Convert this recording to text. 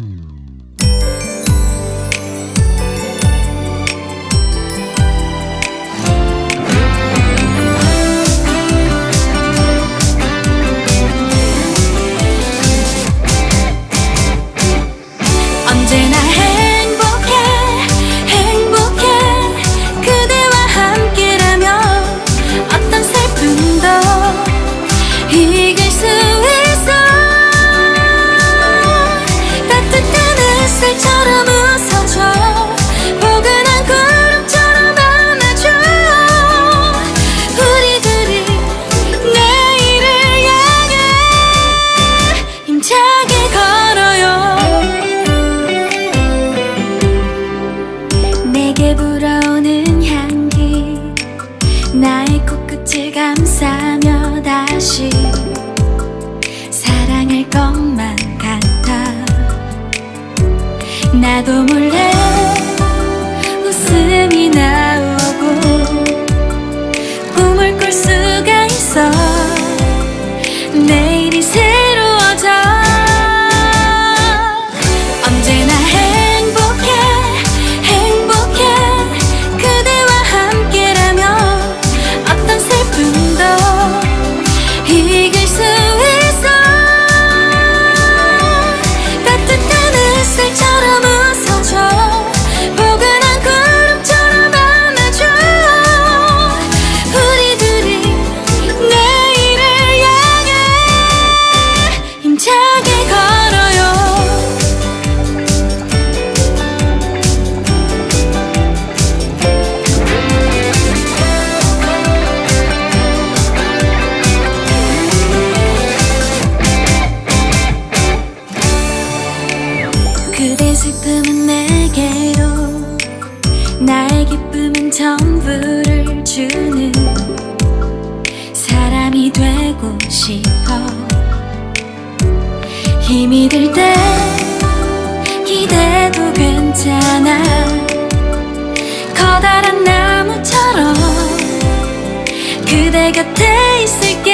Hmm. 힘차게 걸어요. 내게 불어오는 향기 나의 코끝을 감싸며 다시 사랑할 것만 같아. 나도 몰래 웃음이 나 전부를 주는 사람이 되고 싶어. 힘이 들 때 기대도 괜찮아. 커다란 나무처럼 그대 곁에 있을게.